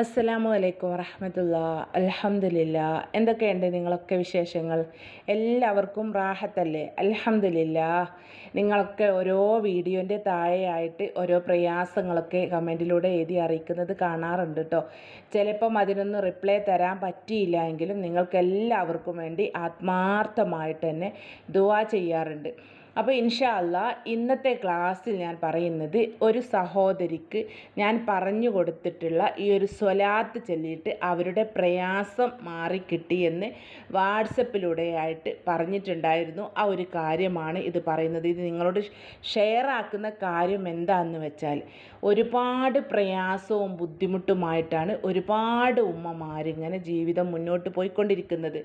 അസ്സലാമു അലൈക്കും വറഹമത്തുള്ള. അലഹമില്ല എന്തൊക്കെയുണ്ട് നിങ്ങളൊക്കെ വിശേഷങ്ങൾ? എല്ലാവർക്കും റാഹത്തല്ലേ? അലഹമില്ല നിങ്ങളൊക്കെ ഓരോ വീഡിയോന്റെ താഴെയായിട്ട് ഓരോ പ്രയാസങ്ങളൊക്കെ കമന്റിലൂടെ എഴുതി അറിയിക്കുന്നത് കാണാറുണ്ട് കേട്ടോ ചിലപ്പം അതിനൊന്നും റിപ്ലൈ തരാൻ പറ്റിയില്ല എങ്കിലും നിങ്ങൾക്ക് എല്ലാവർക്കും വേണ്ടി ആത്മാർത്ഥമായിട്ട് തന്നെ ദുവാ ചെയ്യാറുണ്ട്. അപ്പോൾ ഇൻഷാ അല്ല ഇന്നത്തെ ക്ലാസ്സിൽ ഞാൻ പറയുന്നത് ഒരു സഹോദരിക്ക് ഞാൻ പറഞ്ഞു കൊടുത്തിട്ടുള്ള ഈ ഒരു സ്വലാത്ത് ചൊല്ലിയിട്ട് അവരുടെ പ്രയാസം മാറിക്കിട്ടിയെന്ന് വാട്സപ്പിലൂടെയായിട്ട് പറഞ്ഞിട്ടുണ്ടായിരുന്നു. ആ ഒരു കാര്യമാണ് ഇത് പറയുന്നത്. ഇത് നിങ്ങളോട് ഷെയർ ആക്കുന്ന കാര്യം എന്താണെന്ന് വെച്ചാൽ ഒരുപാട് പ്രയാസവും ബുദ്ധിമുട്ടുമായിട്ടാണ് ഒരുപാട് ഉമ്മമാരിങ്ങനെ ജീവിതം മുന്നോട്ട് പോയിക്കൊണ്ടിരിക്കുന്നത്.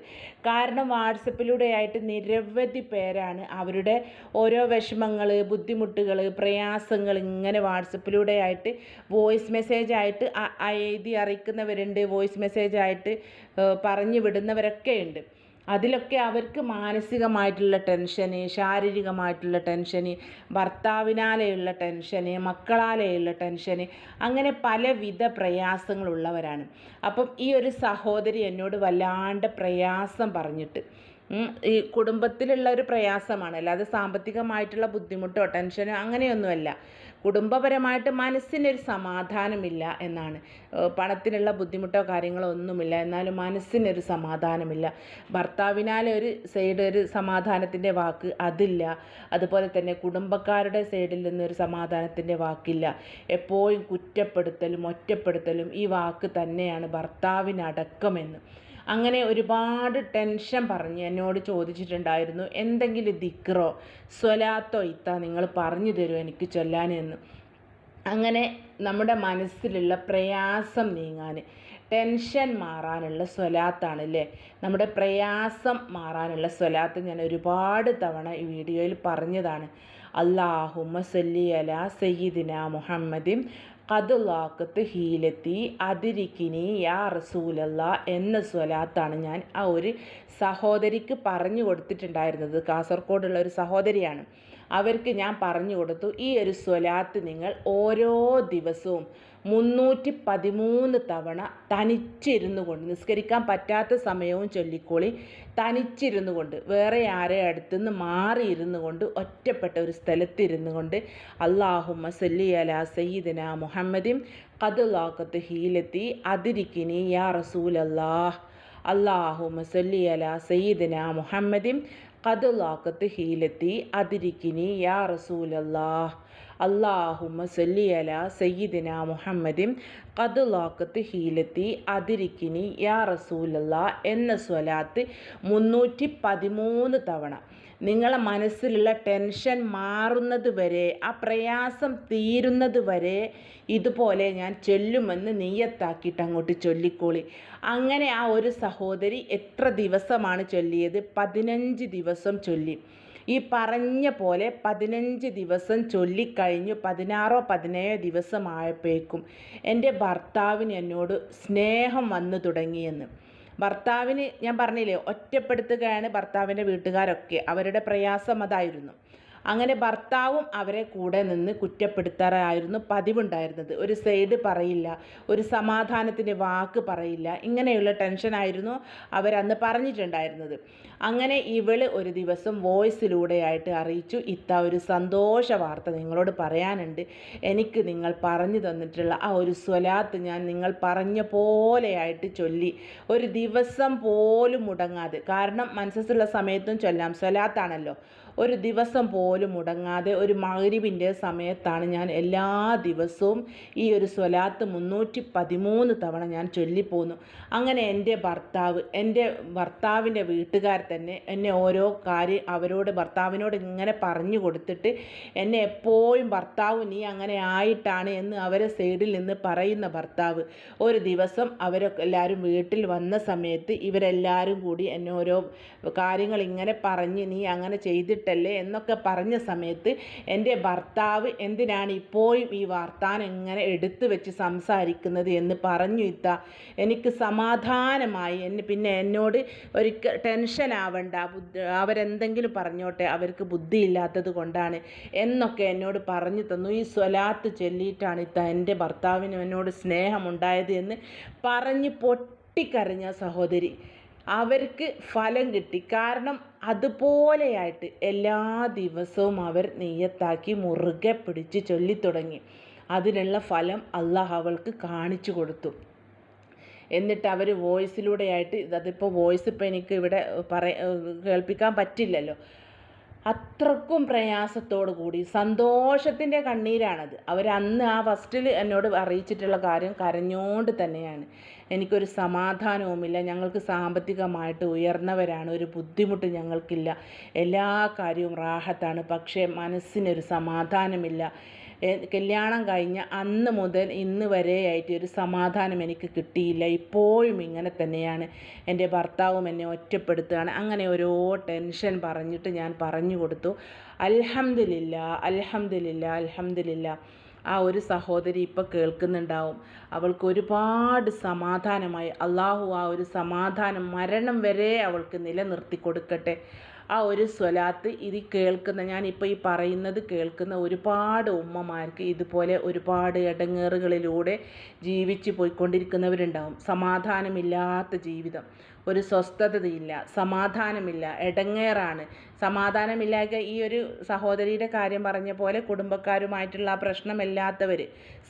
കാരണം വാട്സപ്പിലൂടെയായിട്ട് നിരവധി പേരാണ് അവരുടെ ഓരോ വിഷമങ്ങൾ ബുദ്ധിമുട്ടുകൾ പ്രയാസങ്ങൾ ഇങ്ങനെ വാട്സപ്പിലൂടെ ആയിട്ട് വോയിസ് മെസ്സേജ് ആയിട്ട് എഴുതി അറിയിക്കുന്നവരുണ്ട് വോയിസ് മെസ്സേജ് ആയിട്ട് പറഞ്ഞു വിടുന്നവരൊക്കെ ഉണ്ട് അതിലൊക്കെ അവർക്ക് മാനസികമായിട്ടുള്ള ടെൻഷന് ശാരീരികമായിട്ടുള്ള ടെൻഷന് ഭർത്താവിനാലെയുള്ള ടെൻഷന് മക്കളാലെയുള്ള ടെൻഷന് അങ്ങനെ പലവിധ പ്രയാസങ്ങളുള്ളവരാണ്. അപ്പം ഈ ഒരു സഹോദരി എന്നോട് വല്ലാണ്ട് പ്രയാസം പറഞ്ഞിട്ട് ഈ കുടുംബത്തിലുള്ള ഒരു പ്രയാസമാണ്. അല്ലാതെ സാമ്പത്തികമായിട്ടുള്ള ബുദ്ധിമുട്ടോ ടെൻഷനോ അങ്ങനെയൊന്നുമല്ല. കുടുംബപരമായിട്ട് മനസ്സിനൊരു സമാധാനമില്ല എന്നാണ്. പണത്തിനുള്ള ബുദ്ധിമുട്ടോ കാര്യങ്ങളോ ഒന്നുമില്ല. എന്നാലും മനസ്സിനൊരു സമാധാനമില്ല. ഭർത്താവിനാൽ ഒരു സൈഡ് ഒരു സമാധാനത്തിന്റെ വാക്ക് അതില്ല. അതുപോലെ തന്നെ കുടുംബക്കാരുടെ സൈഡിൽ നിന്നൊരു സമാധാനത്തിന്റെ വാക്കില്ല. എപ്പോഴും കുറ്റപ്പെടുത്തലും ഒറ്റപ്പെടുത്തലും ഈ വാക്ക് തന്നെയാണ് ഭർത്താവിനടക്കമെന്ന്. അങ്ങനെ ഒരുപാട് ടെൻഷൻ പറഞ്ഞ് എന്നോട് ചോദിച്ചിട്ടുണ്ടായിരുന്നു. എന്തെങ്കിലും ദിക്റോ? സ്വലാത്തോ ഇത്ത നിങ്ങൾ പറഞ്ഞു തരുമോ എനിക്ക് ചൊല്ലാനെന്ന്. അങ്ങനെ നമ്മുടെ മനസ്സിലുള്ള പ്രയാസം നീങ്ങാൻ ടെൻഷൻ മാറാനുള്ള സ്വലാത്താണ് അല്ലേ നമ്മുടെ പ്രയാസം മാറാനുള്ള സ്വലാത്ത് ഞാൻ ഒരുപാട് തവണ ഈ വീഡിയോയിൽ പറഞ്ഞതാണ്. അള്ളാഹുമ്മ സല്ലി അല സയ്യിദിന മുഹമ്മദിൻ കതുലാക്കത്ത് ഹീലത്തി അതിരിക്കിനി യാ റസൂലല്ല എന്ന സ്വലാത്താണ് ഞാൻ ആ ഒരു സഹോദരിക്ക് പറഞ്ഞു കൊടുത്തിട്ടുണ്ടായിരുന്നത്. കാസർഗോഡുള്ള ഒരു സഹോദരിയാണ്. അവർക്ക് ഞാൻ പറഞ്ഞു കൊടുത്തു ഈ ഒരു സ്വലാത്ത് നിങ്ങൾ ഓരോ ദിവസവും മുന്നൂറ്റി പതിമൂന്ന് തവണ തനിച്ചിരുന്നു കൊണ്ട് നിസ്കരിക്കാൻ പറ്റാത്ത സമയവും ചൊല്ലിക്കോളി തനിച്ചിരുന്നു കൊണ്ട് വേറെ ആരെ അടുത്തുനിന്ന് മാറിയിരുന്നു കൊണ്ട് ഒറ്റപ്പെട്ട ഒരു സ്ഥലത്തിരുന്നു കൊണ്ട് അള്ളാഹുമ്മ സല്ലി അല സയ്യിദന മുഹമ്മദിം കതുലാക്കത്ത് ഹീലെത്തി അതിരിക്കിനി യാ റസൂലല്ലാഹ്. അള്ളാഹുമ്മ സല്ലി അല സയ്യിദന മുഹമ്മദിം കതുലാക്കത്ത് ഹീലെത്തി അതിരിക്കിനി യാ റസൂലല്ലാഹ്. അള്ളാഹുമ്മ സല്ലി അല സയ്യിദിന മുഹമ്മദിൻ കതുലാക്കത്ത് ഹീലത്തി അതിരിക്കിനി യാ റസൂലല്ല എന്ന സ്വലാത്ത് മുന്നൂറ്റി പതിമൂന്ന് തവണ. നിങ്ങളെ മനസ്സിലുള്ള ടെൻഷൻ മാറുന്നത് വരെ ആ പ്രയാസം തീരുന്നത് വരെ ഇതുപോലെ ഞാൻ ചൊല്ലുമെന്ന് നീയത്താക്കിയിട്ട് അങ്ങോട്ട് ചൊല്ലിക്കോളി. അങ്ങനെ ആ ഒരു സഹോദരി എത്ര ദിവസമാണ് ചൊല്ലിയത്? പതിനഞ്ച് ദിവസം ചൊല്ലി. ഈ പറഞ്ഞ പോലെ പതിനഞ്ച് ദിവസം ചൊല്ലിക്കഴിഞ്ഞു പതിനാറോ പതിനേഴോ ദിവസമായപ്പോഴേക്കും എന്റെ ഭർത്താവിന് എന്നോട് സ്നേഹം വന്നു തുടങ്ങിയെന്ന്. ഭർത്താവിന് ഞാൻ പറഞ്ഞില്ലേ ഒറ്റപ്പെടുത്തുകയാണ് ഭർത്താവിന്റെ വീട്ടുകാരൊക്കെ. അവരുടെ പ്രയാസം അതായിരുന്നു. അങ്ങനെ ഭർത്താവും അവരെ കൂടെ നിന്ന് കുറ്റപ്പെടുത്താറായിരുന്നു പതിവുണ്ടായിരുന്നത്. ഒരു സൈഡ് പറയില്ല ഒരു സമാധാനത്തിന്റെ വാക്ക് പറയില്ല ഇങ്ങനെയുള്ള ടെൻഷനായിരുന്നു അവരന്ന് പറഞ്ഞിട്ടുണ്ടായിരുന്നത്. അങ്ങനെ ഇവൾ ഒരു ദിവസം വോയിസിലൂടെയായിട്ട് അറിയിച്ചു. ഇത്ത ഒരു സന്തോഷ വാർത്ത നിങ്ങളോട് പറയാനുണ്ട്. എനിക്ക് നിങ്ങൾ പറഞ്ഞു തന്നിട്ടുള്ള ആ ഒരു സ്വലാത്ത് ഞാൻ നിങ്ങൾ പറഞ്ഞ പോലെയായിട്ട് ചൊല്ലി. ഒരു ദിവസം പോലും മുടങ്ങാതെ. കാരണം മനസ്സുള്ള സമയത്തും ചൊല്ലാം. സ്വലാത്താണല്ലോ. ഒരു ദിവസം പോലും മുടങ്ങാതെ ഒരു മകരിവിന്റെ സമയത്താണ് ഞാൻ എല്ലാ ദിവസവും ഈ ഒരു സ്വലാത്ത് മുന്നൂറ്റി പതിമൂന്ന് തവണ ഞാൻ ചൊല്ലിപ്പോന്നു. അങ്ങനെ എന്റെ ഭർത്താവ് എന്റെ ഭർത്താവിന്റെ വീട്ടുകാർ തന്നെ എന്നെ ഓരോ കാര്യം അവരോട് ഭർത്താവിനോട് ഇങ്ങനെ പറഞ്ഞു കൊടുത്തിട്ട് എന്നെ എപ്പോഴും ഭർത്താവ് നീ അങ്ങനെ ആയിട്ടാണ് എന്ന് അവരെ സൈഡിൽ നിന്ന് പറയുന്ന ഭർത്താവ്. ഒരു ദിവസം അവരൊക്കെ എല്ലാവരും വീട്ടിൽ വന്ന സമയത്ത് ഇവരെല്ലാവരും കൂടി എന്നെ ഓരോ കാര്യങ്ങൾ ഇങ്ങനെ പറഞ്ഞ് നീ അങ്ങനെ ചെയ്തിട്ടല്ലേ എന്നൊക്കെ പറഞ്ഞ സമയത്ത് എന്റെ ഭർത്താവ് എന്തിനാണ് ഇപ്പോഴും ഈ വാർത്താനം ഇങ്ങനെ എടുത്തു വെച്ച് സംസാരിക്കുന്നത് എന്ന് പറഞ്ഞു ഇത്ത. എനിക്ക് സമാധാനമായി എന്നെ പിന്നെ എന്നോട് ഒരിക്കൽ ടെൻഷൻ ആവണ്ട അവരെന്തെങ്കിലും പറഞ്ഞോട്ടെ അവർക്ക് ബുദ്ധിയില്ലാത്തത് കൊണ്ടാണ് എന്നൊക്കെ എന്നോട് പറഞ്ഞു തന്നു. ഈ സ്വലാത്ത് ചൊല്ലിയിട്ടാണ് ഇത്ത എന്റെ ഭർത്താവിന് എന്നോട് സ്നേഹമുണ്ടായത് എന്ന് പറഞ്ഞ് പൊട്ടിക്കരഞ്ഞ സഹോദരി. അവർക്ക് ഫലം കിട്ടി. കാരണം അതുപോലെയായിട്ട് എല്ലാ ദിവസവും അവർ നെയ്യത്താക്കി മുറുകെ പിടിച്ച് ചൊല്ലിത്തുടങ്ങി. അതിനുള്ള ഫലം അള്ളാഹ് അവൾക്ക് കാണിച്ചു കൊടുത്തു. എന്നിട്ട് അവർ വോയിസിലൂടെയായിട്ട് അതിപ്പോൾ വോയിസ് ഇപ്പോൾ എനിക്ക് ഇവിടെ പറ കേൾപ്പിക്കാൻ പറ്റില്ലല്ലോ. അത്രക്കും പ്രയാസത്തോടു കൂടി സന്തോഷത്തിന്റെ കണ്ണീരാണത്. അവർ അന്ന് ആ ഫസ്റ്റിൽ എന്നോട് അറിയിച്ചിട്ടുള്ള കാര്യം കരഞ്ഞോണ്ട് തന്നെയാണ്. എനിക്കൊരു സമാധാനവുമില്ല. ഞങ്ങൾക്ക് സാമ്പത്തികമായിട്ട് ഉയർന്നവരാണ്. ഒരു ബുദ്ധിമുട്ട് ഞങ്ങൾക്കില്ല. എല്ലാ കാര്യവും റാഹത്താണ്. പക്ഷേ മനസ്സിനൊരു സമാധാനമില്ല. കല്യാണം കഴിഞ്ഞ അന്ന് മുതൽ ഇന്ന് വരെയായിട്ട് ഒരു സമാധാനം എനിക്ക് കിട്ടിയില്ല. ഇപ്പോഴും ഇങ്ങനെ തന്നെയാണ്. എന്റെ ഭർത്താവും എന്നെ ഒറ്റപ്പെടുത്തുകയാണ്. അങ്ങനെ ഓരോ ടെൻഷൻ പറഞ്ഞിട്ട് ഞാൻ പറഞ്ഞു കൊടുത്തു. അൽഹംദുലില്ല അൽഹംദുലില്ല അൽഹംദുലില്ല. ആ ഒരു സഹോദരി ഇപ്പോൾ കേൾക്കുന്നുണ്ടാവും. അവൾക്ക് ഒരുപാട് സമാധാനമായി. അള്ളാഹു ആ ഒരു സമാധാനം മരണം വരെ അവൾക്ക് നിലനിർത്തി കൊടുക്കട്ടെ. ആ ഒരു സ്വലാത്ത് ഇത് കേൾക്കുന്ന ഞാനിപ്പോൾ ഈ പറയുന്നത് കേൾക്കുന്ന ഒരുപാട് ഉമ്മമാർക്ക് ഇതുപോലെ ഒരുപാട് ഇടങ്ങേറുകളിലൂടെ ജീവിച്ച് പോയിക്കൊണ്ടിരിക്കുന്നവരുണ്ടാവും. സമാധാനമില്ലാത്ത ജീവിതം. ഒരു സ്വസ്ഥതയില്ല സമാധാനമില്ല ഇടങ്ങേറാണ് സമാധാനമില്ലാത്ത ഈ ഒരു സഹോദരിയുടെ കാര്യം പറഞ്ഞ പോലെ കുടുംബക്കാരുമായിട്ടുള്ള ആ പ്രശ്നമില്ലാത്തവർ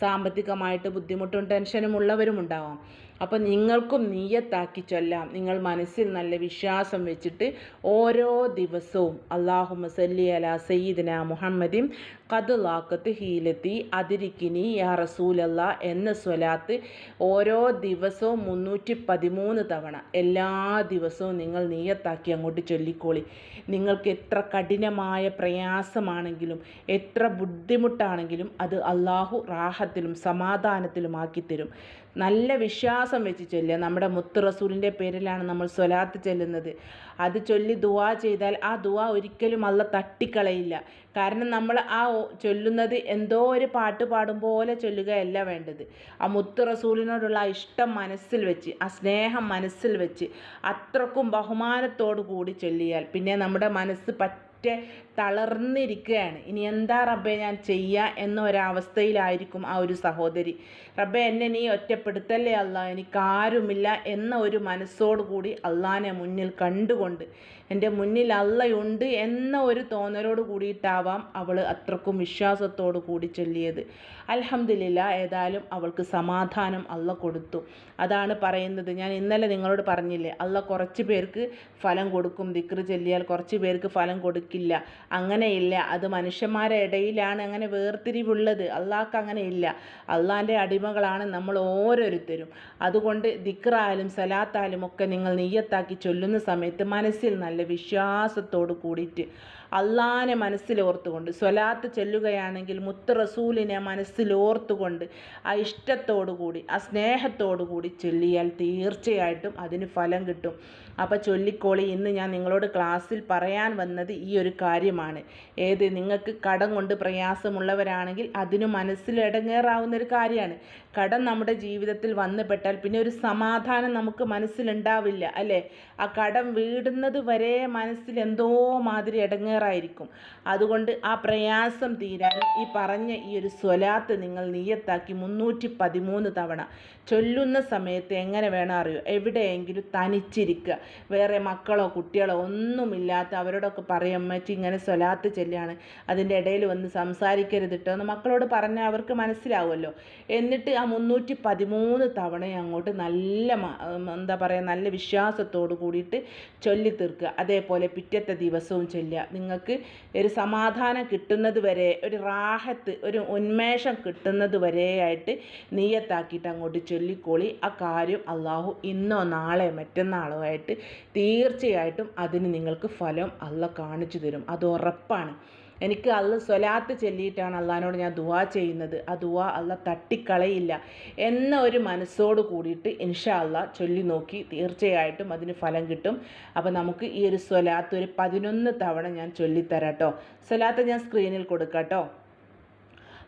സാമ്പത്തികമായിട്ട് ബുദ്ധിമുട്ടും ടെൻഷനും ഉള്ളവരും ഉണ്ടാവാം അപ്പോൾ നിങ്ങൾക്കും നീയത്താക്കി ചൊല്ലാം. നിങ്ങൾ മനസ്സിൽ നല്ല വിശ്വാസം വെച്ചിട്ട് ഓരോ ദിവസവും അള്ളാഹു മസല്ലി അല സയ്യിദിന മുഹമ്മദിൻ കതുലാക്കത്ത് ഹീലത്തി അതിരിക്കിനി യാ റസൂലല്ല എന്ന സ്വലാത്ത് ഓരോ ദിവസവും മുന്നൂറ്റി പതിമൂന്ന് തവണ. എല്ലാ ദിവസവും നിങ്ങൾ നീയത്താക്കി അങ്ങോട്ട് ചൊല്ലിക്കോളി. നിങ്ങൾക്ക് എത്ര കഠിനമായ പ്രയാസമാണെങ്കിലും എത്ര ബുദ്ധിമുട്ടാണെങ്കിലും അത് അള്ളാഹു റാഹത്തിലും സമാധാനത്തിലും ആക്കിത്തരും. നല്ല വിശ്വാസം വെച്ച് ചൊല്ലുക. നമ്മുടെ മുത്ത് റസൂലിന്റെ പേരിലാണ് നമ്മൾ സ്വലാത്ത് ചെല്ലുന്നത്. അത് ചൊല്ലി ദുവാ ചെയ്താൽ ആ ദുവാ ഒരിക്കലും അല്ല തട്ടിക്കളയില്ല. കാരണം നമ്മൾ ആ ചൊല്ലുന്നത് എന്തോ ഒരു പാട്ട് പാടും പോലെ ചൊല്ലുകയല്ല വേണ്ടത്. ആ മുത്ത് റസൂലിനോടുള്ള ആ ഇഷ്ടം മനസ്സിൽ വെച്ച് ആ സ്നേഹം മനസ്സിൽ വെച്ച് അത്രക്കും ബഹുമാനത്തോടു കൂടി ചൊല്ലിയാൽ പിന്നെ നമ്മുടെ മനസ്സ് പറ്റ തളർന്നിരിക്കുകയാണ്. ഇനി എന്താ റബ്ബെ ഞാൻ ചെയ്യുക എന്ന ഒരവസ്ഥയിലായിരിക്കും ആ ഒരു സഹോദരി. റബ്ബെ എന്നെ നീ ഒറ്റപ്പെടുത്തല്ലേ അല്ല എനിക്കാരുമില്ല എന്ന ഒരു മനസ്സോടു കൂടി അള്ളാനെ മുന്നിൽ കണ്ടുകൊണ്ട് എന്റെ മുന്നിൽ അള്ളയുണ്ട് എന്ന ഒരു തോന്നലോട് കൂടിയിട്ടാവാം അവൾ അത്രക്കും വിശ്വാസത്തോടു കൂടി ചൊല്ലിയത്. അലഹമ്മദില്ല ഏതായാലും അവൾക്ക് സമാധാനം അള്ള കൊടുത്തു. അതാണ് പറയുന്നത്. ഞാൻ ഇന്നലെ നിങ്ങളോട് പറഞ്ഞില്ലേ അള്ള കുറച്ച് പേർക്ക് ഫലം കൊടുക്കും. ദിക്ർ ചൊല്ലിയാൽ കുറച്ച് പേർക്ക് ഫലം കൊടുക്കില്ല. അങ്ങനെയില്ല. അത് മനുഷ്യന്മാരെ ഇടയിലാണ് അങ്ങനെ വേർതിരിവുള്ളത്. അള്ളാഹ്ക്ക് അങ്ങനെ ഇല്ല അള്ളാന്റെ അടിമകളാണ് നമ്മൾ ഓരോരുത്തരും. അതുകൊണ്ട് ദിക്റായാലും സലാത്തായാലും ഒക്കെ നിങ്ങൾ നെയ്യത്താക്കി ചൊല്ലുന്ന സമയത്ത് മനസ്സിൽ നല്ല വിശ്വാസത്തോട് കൂടിയിട്ട് അള്ളാനെ മനസ്സിലോർത്തുകൊണ്ട് സ്വലാത്ത് ചെല്ലുകയാണെങ്കിൽ മുത്ത് റസൂലിനെ മനസ്സിലോർത്തുകൊണ്ട് ആ ഇഷ്ടത്തോടു കൂടി ആ സ്നേഹത്തോടു കൂടി ചെല്ലിയാൽ തീർച്ചയായിട്ടും അതിന് ഫലം കിട്ടും. അപ്പോൾ ചൊല്ലിക്കോളി ഇന്ന് ഞാൻ നിങ്ങളോട് ക്ലാസ്സിൽ പറയാൻ വന്നത് ഈ ഒരു കാര്യമാണ്. ഏത് നിങ്ങൾക്ക് കടം കൊണ്ട് പ്രയാസമുള്ളവരാണെങ്കിൽ അതിന് മനസ്സിൽ ഇടങ്ങേറാവുന്ന ഒരു കാര്യമാണ്. കടം നമ്മുടെ ജീവിതത്തിൽ വന്നുപെട്ടാൽ പിന്നെ ഒരു സമാധാനം നമുക്ക് മനസ്സിലുണ്ടാവില്ല അല്ലേ? ആ കടം വീടുന്നത് വരെ മനസ്സിൽ എന്തോ മാതിരി ഇടങ്ങേറായിരിക്കും. അതുകൊണ്ട് ആ പ്രയാസം തീരാൻ ഈ പറഞ്ഞ ഈ ഒരു സ്വലാത്ത് നിങ്ങൾ നീയത്താക്കി മുന്നൂറ്റി പതിമൂന്ന് തവണ. ചൊല്ലുന്ന സമയത്ത് എങ്ങനെ വേണം അറിയോ? എവിടെയെങ്കിലും തനിച്ചിരിക്കുക. വേറെ മക്കളോ കുട്ടികളോ ഒന്നുമില്ലാത്ത അവരോടൊക്കെ പറയും അമ്മച്ചി ഇങ്ങനെ സ്വലാത്ത് ചെല്ലാണ്. അതിന്റെ ഇടയിൽ വന്ന് സംസാരിക്കരുത് കേട്ടോ എന്ന് മക്കളോട് പറഞ്ഞാൽ അവർക്ക് മനസ്സിലാവുമല്ലോ. എന്നിട്ട് ആ മുന്നൂറ്റി പതിമൂന്ന് തവണ അങ്ങോട്ട് നല്ല എന്താ പറയുക നല്ല വിശ്വാസത്തോട് കൂടിയിട്ട് ചൊല്ലി തീർക്കുക. അതേപോലെ പിറ്റത്തെ ദിവസവും ചൊല്ലുക. നിങ്ങൾക്ക് ഒരു സമാധാനം കിട്ടുന്നത് വരെ ഒരു റാഹത്ത് ഒരു ഉന്മേഷം കിട്ടുന്നത് വരെയായിട്ട് നീയത്താക്കിയിട്ട് അങ്ങോട്ട് ചൊല്ലിക്കോളി. ആ കാര്യം അള്ളാഹു ഇന്നോ നാളെ മറ്റന്നാളോ ആയിട്ട് തീർച്ചയായിട്ടും അതിന് നിങ്ങൾക്ക് ഫലം അല്ല കാണിച്ചു തരും. അത് ഉറപ്പാണ്. എനിക്ക് അല്ല സ്വലാത്ത് ചൊല്ലിയിട്ടാണ് അള്ളഹാനോട് ഞാൻ ദുവാ ചെയ്യുന്നത്. ആ ദുവാ അല്ല തട്ടിക്കളയില്ല എന്ന ഒരു മനസ്സോട് കൂടിയിട്ട് ഇൻഷാ അല്ല ചൊല്ലി നോക്കി തീർച്ചയായിട്ടും അതിന് ഫലം കിട്ടും. അപ്പോൾ നമുക്ക് ഈ ഒരു സ്വലാത്ത് ഒരു പതിനൊന്ന് തവണ ഞാൻ ചൊല്ലിത്തരാം കേട്ടോ സ്വലാത്ത് ഞാൻ സ്ക്രീനിൽ കൊടുക്കാം കേട്ടോ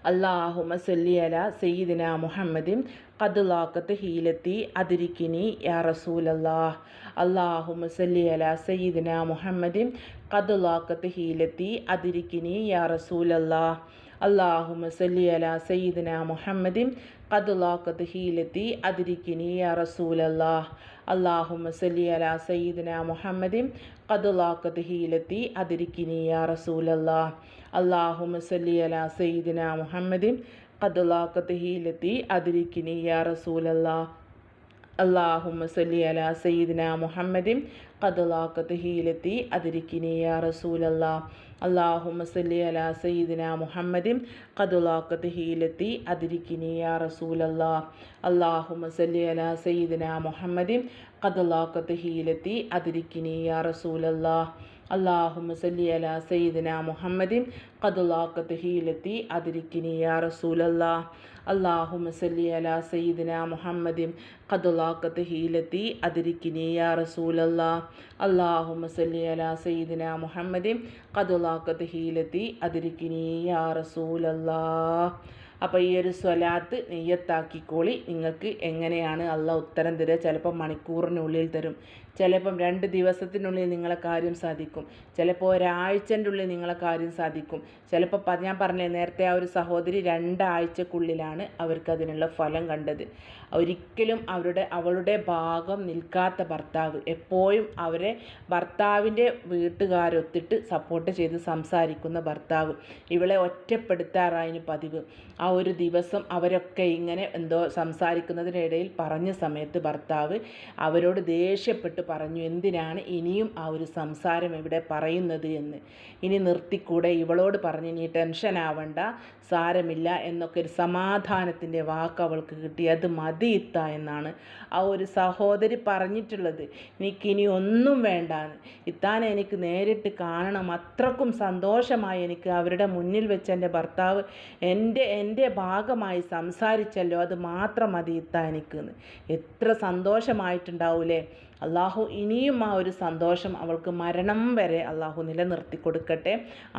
അള്ളാഹുമ സല്ലി അല സയ്യിദിന മുഹമ്മദിൻ ഖദ്ലാക്കത്ത് ഹീലത്തി അതിരിക്കിനി യാ റസൂലല്ലാഹ്. അള്ളാഹുമ സല്ലി അല സയ്യിദിന മുഹമ്മദിൻ ഖദ്ലാക്കത്ത് ഹീലത്തി അതിരിക്കിനി യാ റസൂലല്ലാഹ്. അള്ളാഹുമ സല്ലി അല സയ്യിദിന മുഹമ്മദിൻ ഖദ്ലാക്കത്ത് ഹീലത്തി അതിരിക്കിനി യാ റസൂലല്ലാഹ്. അള്ളാഹുമ സല്ലി അല സയ്യിദിന മുഹമ്മദിൻ ഖദ്ലാക്കത്ത് ഹീലത്തി അതിരിക്കിനി യാ റസൂലല്ലാഹ്. അള്ളാഹുമ സല്ലി അല സയ്യിദിന മുഹമ്മദിൻ ഖദ്ലാക്കത്ത് ഹീലത്തി അതിരിക്കിനി യാ റസൂലല്ലാ അള്ളാഹുമ സല്ലി അല സയ്യിദിന മുഹമ്മദിൻ ഖദ്ലാക്കത്ത് ഹീലത്തി അതിരിക്കിനി യാ റസൂലല്ലാ അള്ളാഹുമ സല്ലി അല സയ്യിദിന മുഹമ്മദിൻ ഖദ്ലാക്കത്ത് ഹീലത്തി അതിരിക്കിനി യാ റസൂലല്ലാ അള്ളാഹുമ സല്ലി അല സയ്യിദിന മുഹമ്മദിൻ ഖദ്ലാക്കത്ത് ഹീലത്തി അതിരിക്കിനി യാ റസൂലല്ലാഹ്. അള്ളാഹുമ സല്ലി അല സയ്യിദിന മുഹമ്മദിൻ ഖദ്ലാക്കത്ത് ഹീലത്തി അതിരിക്കിനി യാ റസൂലല്ലാഹ് അള്ളാഹുമ സല്ലി അല സയ്യിദിന മുഹമ്മദിൻ ഖദ്ലാക്കത്ത് ഹീലത്തി അതിരിക്കിനി യാ റസൂലല്ലാഹ് അള്ളാഹുമ സല്ലി അല സയ്യിദിന മുഹമ്മദിൻ ഖദ്ലാക്കത്ത് ഹീലത്തി അതിരിക്കിനി യാ റസൂലല്ലാഹ് അപ്പോൾ ഈ ഒരു സ്വലാത്ത് നെയ്യത്താക്കിക്കോളി. നിങ്ങൾക്ക് എങ്ങനെയാണ് അള്ള ഉത്തരം തരിക? ചിലപ്പോൾ മണിക്കൂറിനുള്ളിൽ തരും. ചിലപ്പം രണ്ട് ദിവസത്തിനുള്ളിൽ നിങ്ങളെ കാര്യം സാധിക്കും. ചിലപ്പോൾ ഒരാഴ്ചന്റെ ഉള്ളിൽ നിങ്ങളെ കാര്യം സാധിക്കും. ചിലപ്പോൾ ഞാൻ പറഞ്ഞേ നേരത്തെ ആ ഒരു സഹോദരി രണ്ടാഴ്ചക്കുള്ളിലാണ് അവർക്ക് അതിനുള്ള ഫലം കണ്ടത്. ഒരിക്കലും അവരുടെ അവളുടെ ഭാഗം നിൽക്കാത്ത ഭർത്താവ് എപ്പോഴും അവരെ ഭർത്താവിന്റെ വീട്ടുകാരൊത്തിട്ട് സപ്പോർട്ട് ചെയ്ത് സംസാരിക്കുന്ന ഭർത്താവ് ഇവളെ ഒറ്റപ്പെടുത്താറായിന് പതിവ്. ആ ഒരു ദിവസം അവരൊക്കെ ഇങ്ങനെ എന്തോ സംസാരിക്കുന്നതിനിടയിൽ പറഞ്ഞ സമയത്ത് ഭർത്താവ് അവരോട് ദേഷ്യപ്പെട്ട് പറഞ്ഞു എന്തിനാണ് ഇനിയും ആ ഒരു സംസാരം ഇവിടെ പറയുന്നത് എന്ന്? ഇനി നിർത്തിക്കൂടെ? ഇവളോട് പറഞ്ഞ് നീ ടെൻഷൻ ആവണ്ട സാരമില്ല എന്നൊക്കെ ഒരു സമാധാനത്തിന്റെ വാക്ക് അവൾക്ക് കിട്ടി. അത് മതി എന്നാണ് ആ ഒരു സഹോദരി പറഞ്ഞിട്ടുള്ളത്. എനിക്കിനി ഒന്നും വേണ്ട ഇത്താനെ എനിക്ക് നേരിട്ട് കാണണം. അത്രക്കും സന്തോഷമായി എനിക്ക് അവരുടെ മുന്നിൽ വെച്ച് എന്റെ ഭർത്താവ് എന്റെ എന്റെ ഭാഗമായി സംസാരിച്ചല്ലോ. അത് മാത്രം മതി ഇത്ത എനിക്കെന്ന്. എത്ര സന്തോഷമായിട്ടുണ്ടാവൂലേ? അള്ളാഹു ഇനിയും ആ ഒരു സന്തോഷം അവൾക്ക് മരണം വരെ അള്ളാഹു നിലനിർത്തി കൊടുക്കട്ടെ.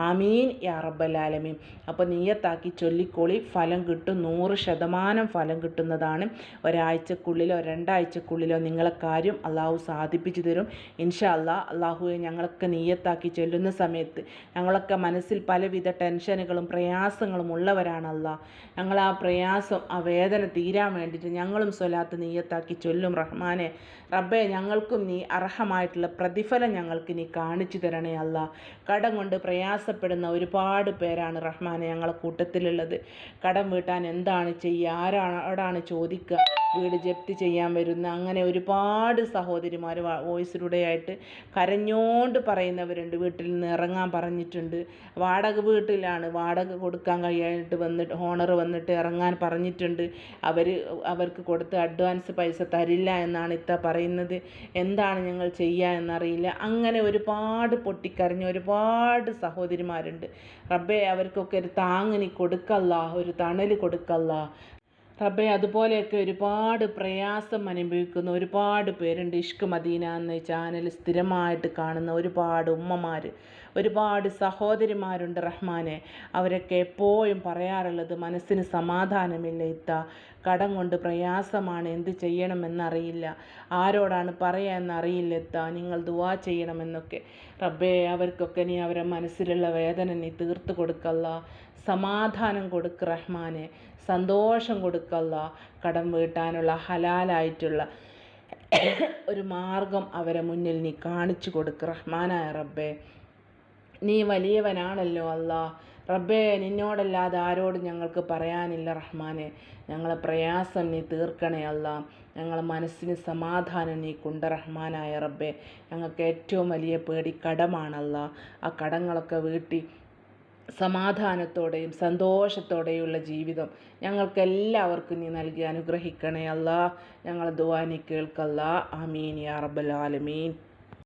ആമീൻ യാ റബ്ബലാലമീൻ അപ്പോൾ നീയത്താക്കി ചൊല്ലിക്കോളി. ഫലം കിട്ടും. നൂറ് ശതമാനം ഫലം കിട്ടുന്നതാണ്. ഒരാഴ്ചക്കുള്ളിലോ രണ്ടാഴ്ചക്കുള്ളിലോ നിങ്ങളെ കാര്യം അള്ളാഹു സാധിപ്പിച്ചു തരും. ഇൻഷാ അല്ലാ അള്ളാഹുവെ ഞങ്ങളൊക്കെ നീയത്താക്കി ചൊല്ലുന്ന സമയത്ത് ഞങ്ങളൊക്കെ മനസ്സിൽ പലവിധ ടെൻഷനുകളും പ്രയാസങ്ങളും ഉള്ളവരാണ് അല്ലാ ഞങ്ങൾ ആ പ്രയാസം ആ വേദന തീരാൻ വേണ്ടിയിട്ട് ഞങ്ങളും സ്വലാത്ത് നീയത്താക്കി ചൊല്ലും റഹ്മാനെ. റബ്ബെ ഞങ്ങൾക്കും നീ അർഹമായിട്ടുള്ള പ്രതിഫലം ഞങ്ങൾക്ക് നീ കാണിച്ചു തരണേ അല്ല. കടം കൊണ്ട് പ്രയാസപ്പെടുന്ന ഒരുപാട് പേരാണ് റഹ്മാനെ ഞങ്ങളെ കൂട്ടത്തിലുള്ളത്. കടം വീട്ടാൻ എന്താണ് ചെയ്യുക? ആരാണ് ആരോടാണ് ചോദിക്കുക? വീട് ജപ്തി ചെയ്യാൻ വരുന്ന അങ്ങനെ ഒരുപാട് സഹോദരിമാർ വോയിസിലൂടെയായിട്ട് കരഞ്ഞോണ്ട് പറയുന്നവരുണ്ട്. വീട്ടിൽ നിന്ന് ഇറങ്ങാൻ പറഞ്ഞിട്ടുണ്ട്. വാടക വീട്ടിലാണ്. വാടക കൊടുക്കാൻ കഴിയായിട്ട് വന്നിട്ട് ഓണർ വന്നിട്ട് ഇറങ്ങാൻ പറഞ്ഞിട്ടുണ്ട്. അവർ അവർക്ക് കൊടുത്ത് അഡ്വാൻസ് പൈസ തരില്ല എന്നാണ് ഇത്ത പറയുന്നത്. എന്താണ് ഞങ്ങൾ ചെയ്യുക എന്നറിയില്ല. അങ്ങനെ ഒരുപാട് പൊട്ടിക്കരഞ്ഞ ഒരുപാട് സഹോദരിമാരുണ്ട്. റബ്ബെ അവർക്കൊക്കെ ഒരു താങ്ങിനി കൊടുക്കല്ല ഒരു തണൽ കൊടുക്കല്ല. റബ്ബെ അതുപോലെയൊക്കെ ഒരുപാട് പ്രയാസം അനുഭവിക്കുന്ന ഒരുപാട് പേരുണ്ട്. ഇഷ്ക് മദീന എന്ന ചാനൽ സ്ഥിരമായിട്ട് കാണുന്ന ഒരുപാട് ഉമ്മമാർ ഒരുപാട് സഹോദരിമാരുണ്ട് റഹ്മാനെ. അവരൊക്കെ എപ്പോഴും പറയാറുള്ളത് മനസ്സിന് സമാധാനമില്ല ഇത്ത. കടം കൊണ്ട് പ്രയാസമാണ് എന്ത് ചെയ്യണമെന്നറിയില്ല. ആരോടാണ് പറയുക എന്നറിയില്ല ഇത്ത. നിങ്ങൾ ദുവാ ചെയ്യണമെന്നൊക്കെ. റബ്ബേ അവർക്കൊക്കെ നീ അവരെ മനസ്സിലുള്ള വേദന നീ തീർത്ത് കൊടുക്കല്ല. സമാധാനം കൊടുക്ക് റഹ്മാനെ. സന്തോഷം കൊടുക്കല്ല. കടം വീട്ടാനുള്ള ഹലാലായിട്ടുള്ള ഒരു മാർഗം അവരെ മുന്നിൽ നീ കാണിച്ചു കൊടുക്ക് റഹ്മാനായ റബ്ബേ. നീ വലിയവനാണല്ലോ അള്ളാ റബ്ബേ നിന്നോടല്ലാതെ ആരോടും ഞങ്ങൾക്ക് പറയാനില്ല റഹ്മാനെ. ഞങ്ങളെ പ്രയാസം നീ തീർക്കണേ അല്ല. ഞങ്ങളെ മനസ്സിന് സമാധാനം നീ കൊണ്ട് റഹ്മാനായ റബ്ബേ. ഞങ്ങൾക്ക് ഏറ്റവും വലിയ പേടി കടമാണല്ല. ആ കടങ്ങളൊക്കെ വീട്ടി സമാധാനത്തോടെയും സന്തോഷത്തോടെയുള്ള ജീവിതം ഞങ്ങൾക്കെല്ലാവർക്കും നീ നൽകി അനുഗ്രഹിക്കണേ അല്ല. ഞങ്ങളെ ദുവാനി കേൾക്കല്ല. ആമീൻ യാ റബ്ബൽ ആലമീൻ.